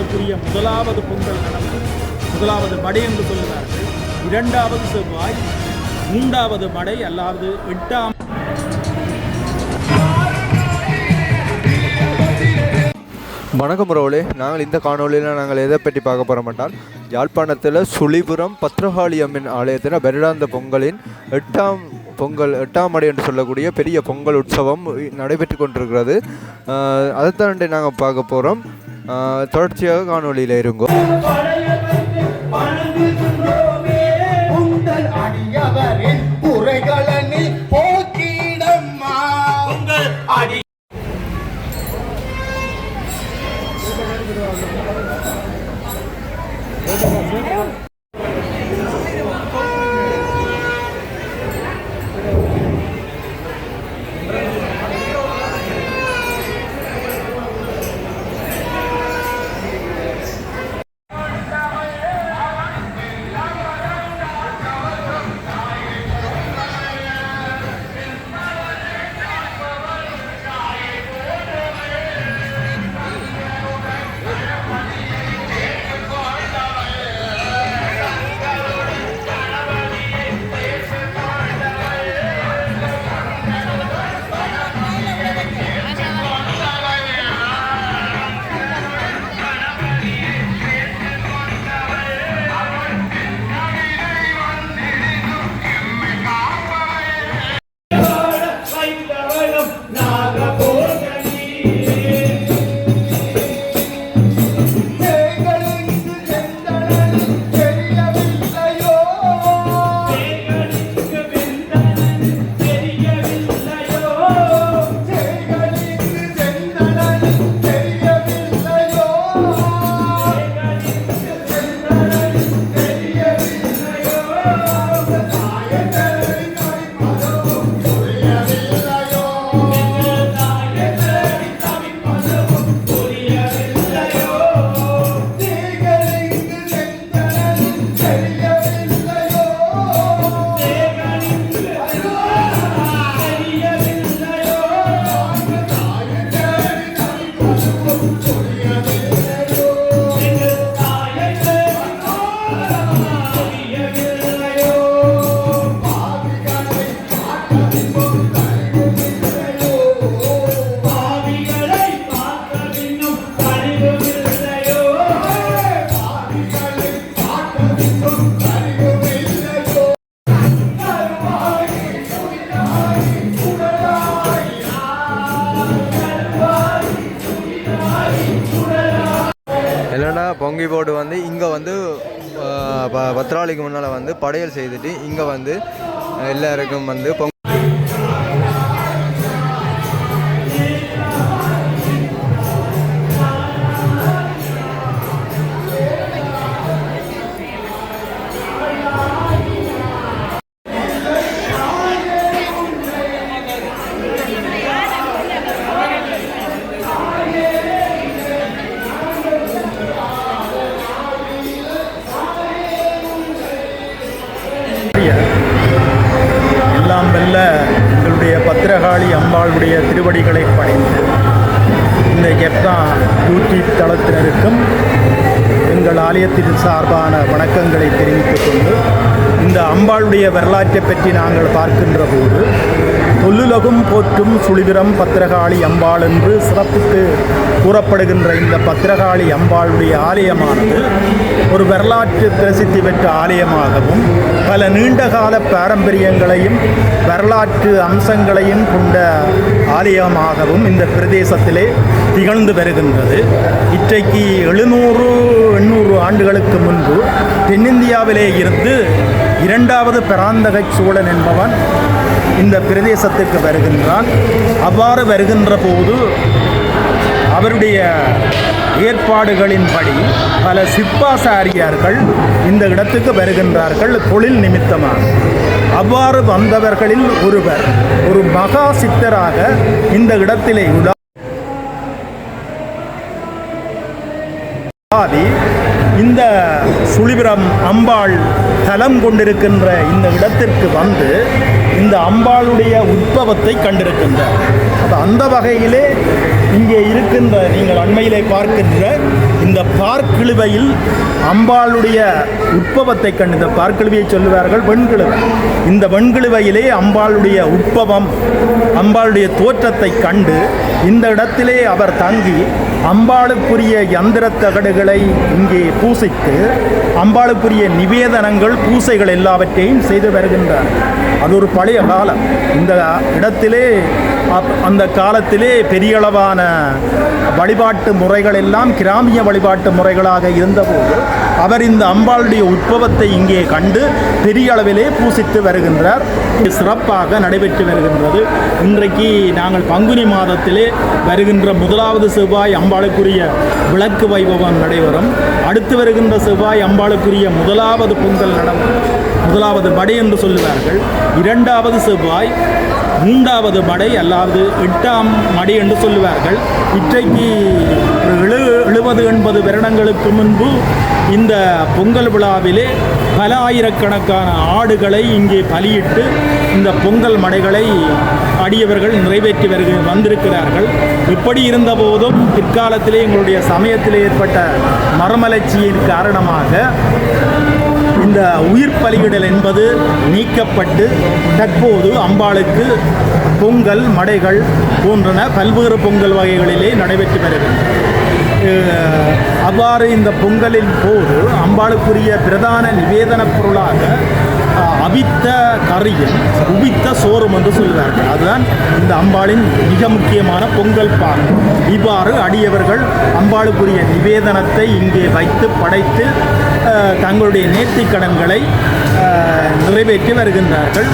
பொங்கலுக்குரிய முதலாவது பொங்கல் நடந்தது முதலாவது மடை என்று சொல்கிறார்கள் இரண்டாவது செவ்வாய் மூன்றாவது மடை அல்லாவது எட்டாம். வணக்கம் ரோலே நாங்கள் இந்த காணொலியில் நாங்கள் எதை பற்றி பார்க்க போகிறோம் என்றால் யாழ்ப்பாணத்தில் சுழிபுரம் பத்ரகாளி அம்மன் ஆலயத்தில் வருடாந்த பொங்கலின் எட்டாம் பொங்கல் எட்டாம் அடை என்று சொல்லக்கூடிய பெரிய பொங்கல் உற்சவம் நடைபெற்று கொண்டிருக்கிறது. அதைத்தான் நாங்கள் பார்க்க போகிறோம் தொடர்ச்சியாக காணொலியில் இருங்கோ. உங்கள் அடியவரின் ஆஹ் முன்னால் வந்து படையல் செய்துட்டு இங்கே வந்து எல்லாருக்கும் வந்து பொங்க அம்பாளுடைய வரலாற்றை பற்றி நாங்கள் பார்க்கின்ற போது தொல்லுலகும் போற்றும் சுழிதிரம் பத்திரகாளி அம்பாள் என்று சிறப்புக்கு கூறப்படுகின்ற இந்த பத்திரகாளி அம்பாளுடைய ஆலயமானது ஒரு வரலாற்று பிரசித்தி பெற்ற ஆலயமாகவும் பல நீண்டகால பாரம்பரியங்களையும் வரலாற்று அம்சங்களையும் கொண்ட ஆலயமாகவும் இந்த பிரதேசத்திலே திகழ்ந்து வருகின்றது. இன்றைக்கு எழுநூறு எண்ணூறு ஆண்டுகளுக்கு முன்பு தென்னிந்தியாவிலே இருந்து இரண்டாவது பராந்தக சோழன் என்பவன் இந்த பிரதேசத்திற்கு வருகின்றான். அவ்வாறு வருகின்ற போது அவருடைய ஏற்பாடுகளின்படி பல சிப்பாசாரியார்கள் இந்த இடத்துக்கு வருகின்றார்கள் தொழில் நிமித்தமாக. அவ்வாறு வந்தவர்களில் ஒருவர் ஒரு மகா சித்தராக இந்த இடத்திலே உலா ஆதி இந்த சுழிபுரம் அம்பாள் தலம் கொண்டிருக்கின்ற இந்த இடத்திற்கு வந்து இந்த அம்பாளுடைய உட்பவத்தை கண்டிருக்கின்றார். அப்ப அந்த வகையிலே இங்கே இருக்கின்ற நீங்கள் அண்மையிலே பார்க்கின்ற இந்த பார்க்கிழுவையில் அம்பாளுடைய உட்பவத்தை கண்டு இந்த பார்க்கிழுவையை சொல்லுவார்கள் வெண்கிழுவை. இந்த வெண்கிழுவையிலே அம்பாளுடைய உட்பவம் அம்பாளுடைய தோற்றத்தை கண்டு இந்த இடத்திலே அவர் தங்கி அம்பாளுக்குரிய யந்திரத் தகடுகளை இங்கே பூசித்து அம்பாளுக்குரிய நிவேதனங்கள் பூசைகள் எல்லாவற்றையும் செய்து வருகின்றார். அது ஒரு பழைய காலம். இந்த இடத்திலே அப்- அந்த காலத்திலே பெரியளவான வழிபாட்டு முறைகள் எல்லாம் கிராமிய வழிபாட்டு முறைகளாக இருந்தபோது அவர் இந்த அம்பாளுடைய உற்பவத்தை இங்கே கண்டு பெரிய அளவிலே பூசித்து வருகின்றார். சிறப்பாக நடைபெற்று வருகின்றது. இன்றைக்கு நாங்கள் பங்குனி மாதத்திலே வருகின்ற முதலாவது செவ்வாய் அம்பாளுக்குரிய விளக்கு வைபவம் நடைபெறும். அடுத்து வருகின்ற செவ்வாய் அம்பாளுக்குரிய முதலாவது பொங்கல் நடம் முதலாவது படை என்று சொல்லுவார்கள். இரண்டாவது செவ்வாய் மூன்றாவது மடை அல்லாது எட்டாம் மடை என்று சொல்லுவார்கள். இன்றைக்கு ஒரு எழு எழுபது எண்பது வருடங்களுக்கு முன்பு இந்த பொங்கல் விழாவிலே பல ஆயிரக்கணக்கான ஆடுகளை இங்கே பலியிட்டு இந்த பொங்கல் மடைகளை அடியவர்கள் நிறைவேற்றி வருக வந்திருக்கிறார்கள். இப்படி இருந்தபோதும் பிற்காலத்திலே எங்களுடைய சமயத்திலே ஏற்பட்ட மரமலர்ச்சியின் காரணமாக இந்த உயிர் பலியிடல் என்பது நீக்கப்பட்டு தற்போது அம்பாளுக்கு பொங்கல் மடைகள் போன்றன பல்வேறு பொங்கல் வகைகளிலே நடைபெற்று வருகின்றன அவ்வாறு இந்த பொங்கலின் போது அம்பாளுக்குரிய பிரதான நிவேதன பொருளாக அவித்த கறியும் உபித்த சோறும் என்று சொல்கிறார்கள். அதுதான் இந்த அம்பாளின் மிக முக்கியமான பொங்கல் பால் இவ்வாறு அடியவர்கள் அம்பாளுக்குரிய நிவேதனத்தை இங்கே வைத்து படைத்து தங்களுடைய நேர்த்திக் கடன்களை நிறைவேற்றி வருகின்றார்கள்.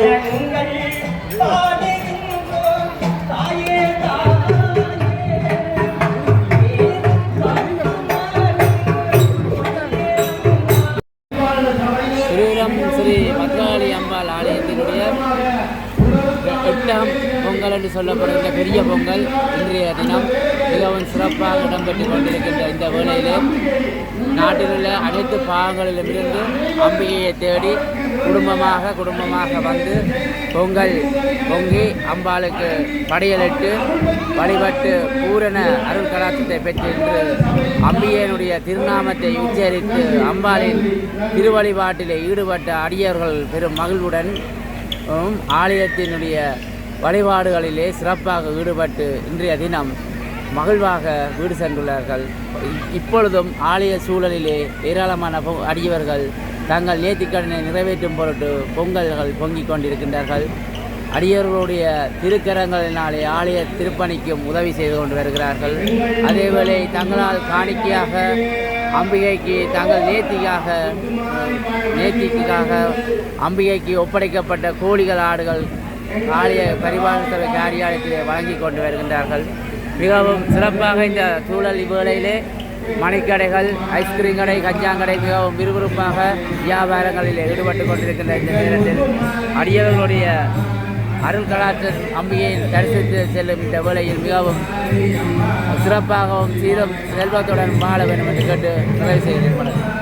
Yeah. சொல்லப்படுகின்ற பெரிய பொங்கல் இன்றைய தினம் மிகவும் சிறப்பாக இடம்பெற்று கொண்டிருக்கின்ற இந்த வேளையிலே நாட்டில் உள்ள அனைத்து பாகங்களிலிருந்து அம்பிகையை தேடி குடும்பமாக குடும்பமாக வந்து பொங்கல் பொங்கி அம்பாளுக்கு படையலிட்டு வழிபட்டு பூரண அருள் கடாட்சத்தை பெற்று இன்று அம்பிகையினுடைய திருநாமத்தை உச்சரித்து அம்பாளின் திருவழிபாட்டிலே ஈடுபட்ட அடியவர்கள் பெரும் மகிழ்வுடன் ஆலயத்தினுடைய வழிபாடுகளிலே சிறப்பாக ஈடுபட்டு இன்றைய தினம் மகிழ்வாக வீடு சென்றுள்ளார்கள். இப்பொழுதும் ஆலய சூழலிலே ஏராளமான அடியவர்கள் தங்கள் நேர்த்திக்கடனை நிறைவேற்றும் பொருட்டு பொங்கல்கள் பொங்கிக் கொண்டிருக்கின்றார்கள். அடியவர்களுடைய திருக்கரங்களினாலே ஆலய திருப்பணிக்கும் உதவி செய்து கொண்டு வருகிறார்கள். அதேவேளை தங்களால் காணிக்கையாக அம்பிகைக்கு தங்கள் நேர்த்திக்காக நேர்த்திக்காக அம்பிகைக்கு ஒப்படைக்கப்பட்ட கோழிகள் ஆடுகள் ஆலய பரிவார காரியாலயத்திலே வழங்கி கொண்டு வருகின்றார்கள். மிகவும் சிறப்பாக இந்த சூழல் இவ்வேளையிலே மணிக்கடைகள் ஐஸ்கிரீம் கடை கஞ்சாங்கடை மிகவும் விறுவிறுப்பாக வியாபாரங்களில் ஈடுபட்டு கொண்டிருக்கின்ற இந்த நேரத்தில் அடியவர்களுடைய அருள் கலாச்சார அம்பியை தரிசித்து செல்லும் இந்த வேளையில் மிகவும் சிறப்பாகவும் சீரும் செல்வத்துடன் வாழ வேண்டும் என்று கேட்டு நிறைவு செய்கிறேன். வணக்கம்